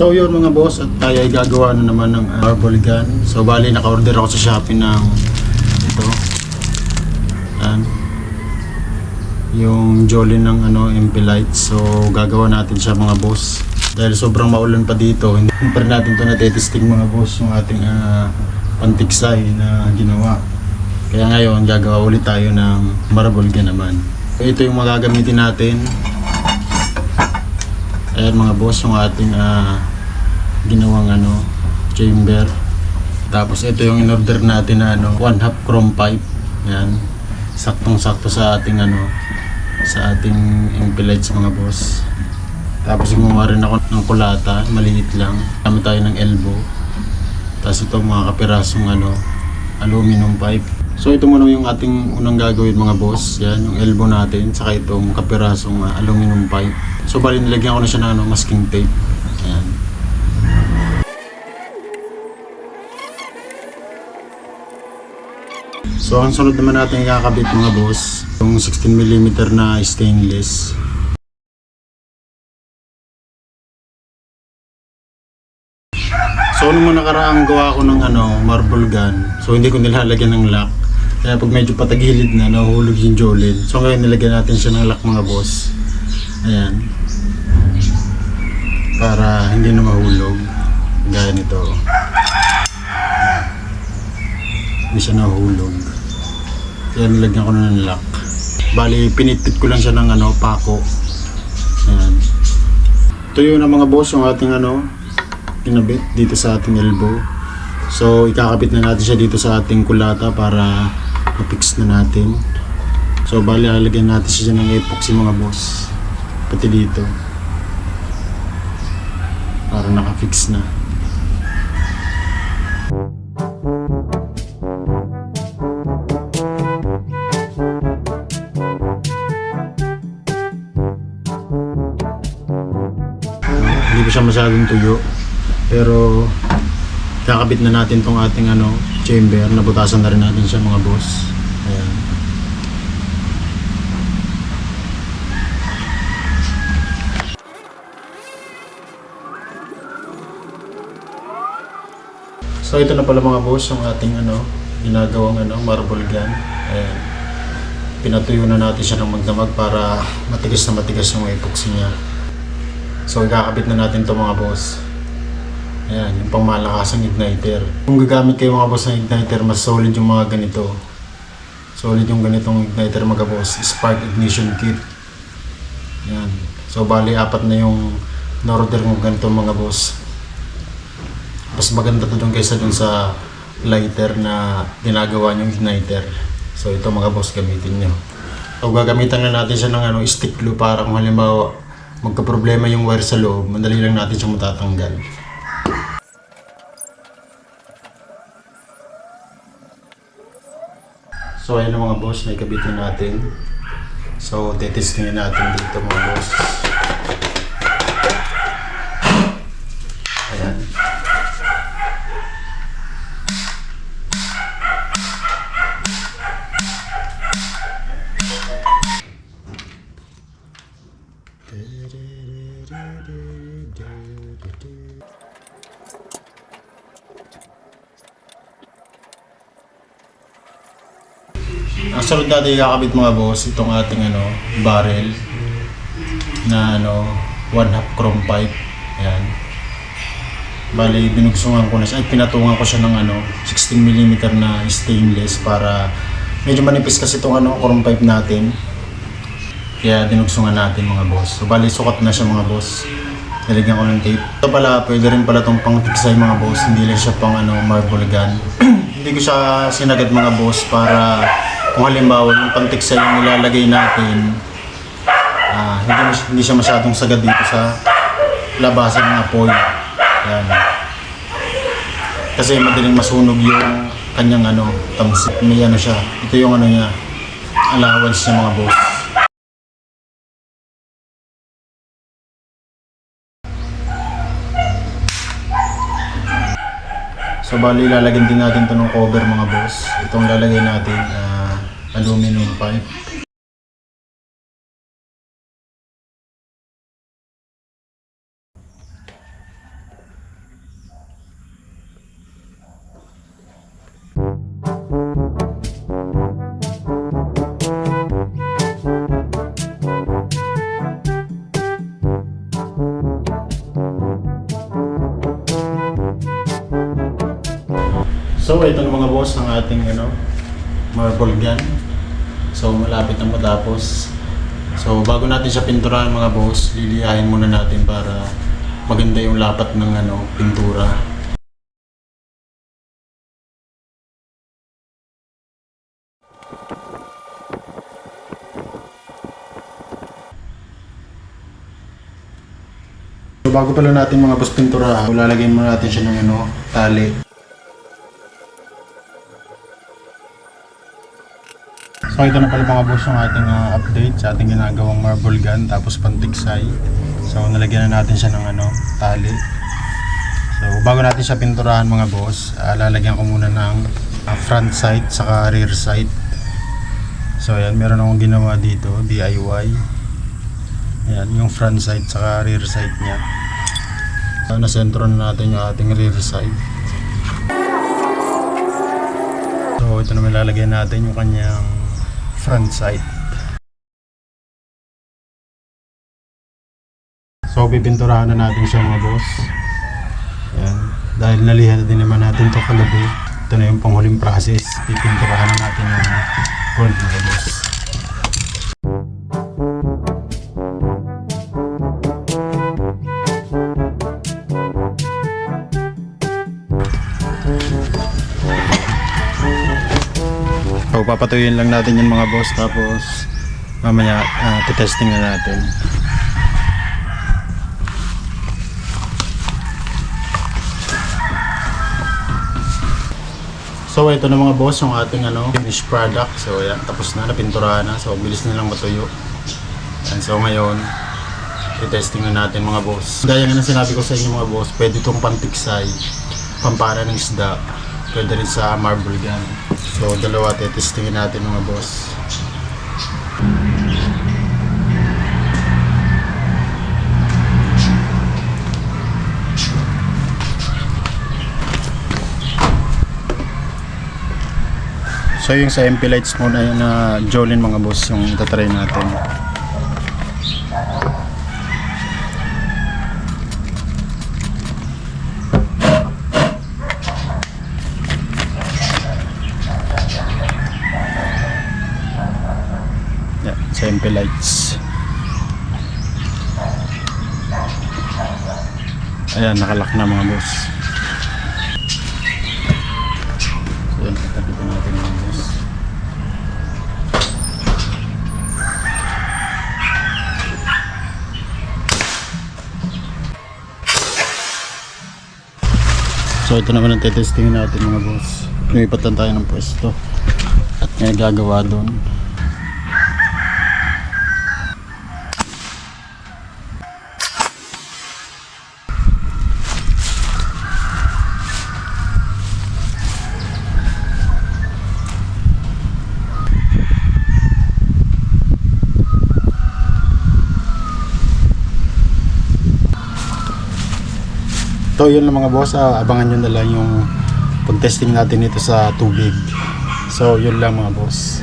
So yun mga boss, at tayo ay gagawa na naman ng marble gun. So bali, naka-order ako sa Shopee ng ito. Yan. Yung Jolly ng ano, MP Light. So gagawa natin siya mga boss. Dahil sobrang maulan pa dito, hindi pa natin ito natetesting mga boss yung ating uh, pantiksay na ginawa. Kaya ngayon, gagawa ulit tayo ng marble gun naman. Ito yung magagamitin natin. Ayan mga boss, yung ating ah, ginawang ano, chamber. Tapos ito yung in-order natin na ano, one half chrome pipe. Ayan. Saktong-sakto sa ating ano, sa ating MP lights mga boss. Tapos gumawa rin ako ng kulata, maliit lang. Gamit tayo ng elbow. Tapos ito mga kapirasong ano, aluminum pipe. So ito muna yung ating unang gagawin mga boss. Yan, yung elbow natin. Saka itong kapirasong ah, aluminum pipe. So bali nilagyan ko na siya ng ano, masking tape. Ayan. So ang sunod naman natin kakabit mga boss, yung 16mm na stainless. So nung nakaraang gawa ko ng ano, marble gun, so hindi ko nilalagyan ng lock. Kaya pag medyo patagilid na, nahuhulog yung jolin. So ngayon nilagyan natin siya ng lock mga boss. Ayan. Para hindi na mahulog. Gaya nito. Hindi siya nahulog. Kaya nilagyan ko na ng lock. Bali, pinitit ko lang siya ng ano, pako. Ayan. Yun ang mga boss, yung ating ano, kinabit dito sa ating elbow. So, ikakabit na natin siya dito sa ating kulata para ma-fix na natin. So, bali, lalagyan natin siya ng epoxy mga boss. Pati dito. Para naka-fix na. Hindi pa siya masyadong tuyo. Pero kakabit na natin tong ating ano, chamber. Nabutasan na rin natin siya mga boss. Ayan. So ito na pala mga boss yung ating ano, ginagawang ano, marble gun. Ayan. Pinatuyo na natin siya ng magdamag para matigas na matigas yung epoxy niya. So ikakabit na natin to mga boss. Ayan, yung pangmalakasang igniter. Kung gagamit kayo mga boss ng igniter, mas solid yung mga ganito. Solid yung ganitong igniter mga boss. Spark ignition kit. Ayan. So bali, apat na yung na-order ng ganito mga boss. Mas maganda to dun kaysa dun sa lighter na ginagawa yung igniter. So ito mga boss, gamitin nyo. So gagamitan na natin siya ng ano, stick glue para kung halimbawa magka-problema yung wire sa loob, madali lang natin siya matatanggal. So ayun mga boss, naikabit na natin. So tetestingin natin dito mga boss. Ang sunod natin mga boss, itong ating ano, barrel na ano, one half chrome pipe. Ayan. Bali, binugsungan ko na siya, ay pinatungan ko siya ng ano, 16mm na stainless para medyo manipis kasi itong ano, chrome pipe natin. Kaya dinugsungan natin mga boss. So bali, sukat na siya mga boss. Nilagyan ko ng tape. Ito pala, pwede rin pala itong pang tiksay mga boss. Hindi lang siya pang ano, marble gun. Hindi ko siya sinagad mga boss para kung halimbawa yung pantiksay yung nilalagay natin, ah, hindi, hindi siya masyadong sagad dito sa labasan ng apoy. Yan. Kasi madaling masunog yung kanyang ano, tamsik. May ano siya. Ito yung ano niya, allowance niya mga boss. So bali lalagyan din natin to ng cover mga boss. Itong lalagay natin ah, aluminum pipe. So ito na mga boss ang ating ano, marble gun. So malapit na matapos. So bago natin siya pinturahan mga boss, liliyahin muna natin para maganda yung lapat ng ano, pintura. So bago pala natin mga boss pintura, lalagay muna natin siya ng ano, tali. So ito na pala mga boss yung ating ah, update sa ating ginagawang marble gun tapos pantigsay. So nalagyan na natin siya ng ano, tali. So bago natin siya pinturahan mga boss, ah, lalagyan ko muna ng ah, front sight saka rear sight. So ayan, meron akong ginawa dito, DIY. Ayan, yung front sight saka rear sight niya. So nasentro na natin yung ating rear sight. So ito naman lalagay natin yung kanyang front sight. So pipinturahan na natin siya mga boss. Ayan. Dahil nalihan na din naman natin to kagabi. Ito na yung panghuling process. Pipinturahan na natin yung gold mga boss. So papatuyin lang natin yung mga boss tapos mamaya uh, testing na natin. So ito na mga boss yung ating ano, finished product. So yan, tapos na, napinturahan na. So bilis na lang matuyo. And so ngayon, i-testing na natin mga boss. Gaya nga ng sinabi ko sa inyo mga boss, pwede itong pantiksay, pampara ng isda, pwede rin sa marble gun. So dalawa testingin natin mga boss. So yung sa MP lights muna yun na Jolin mga boss yung itatry natin. Yeah, sa MP lights. Ayan, nakalak na mga boss. So yun, tatapitin natin mga boss. So ito naman ang tetestingin natin mga boss. Lumipat tayo ng pwesto. At may gagawa doon. So yun lang mga boss, ah, abangan nyo na lang yung pag-testing natin ito sa tubig. So yun lang mga boss.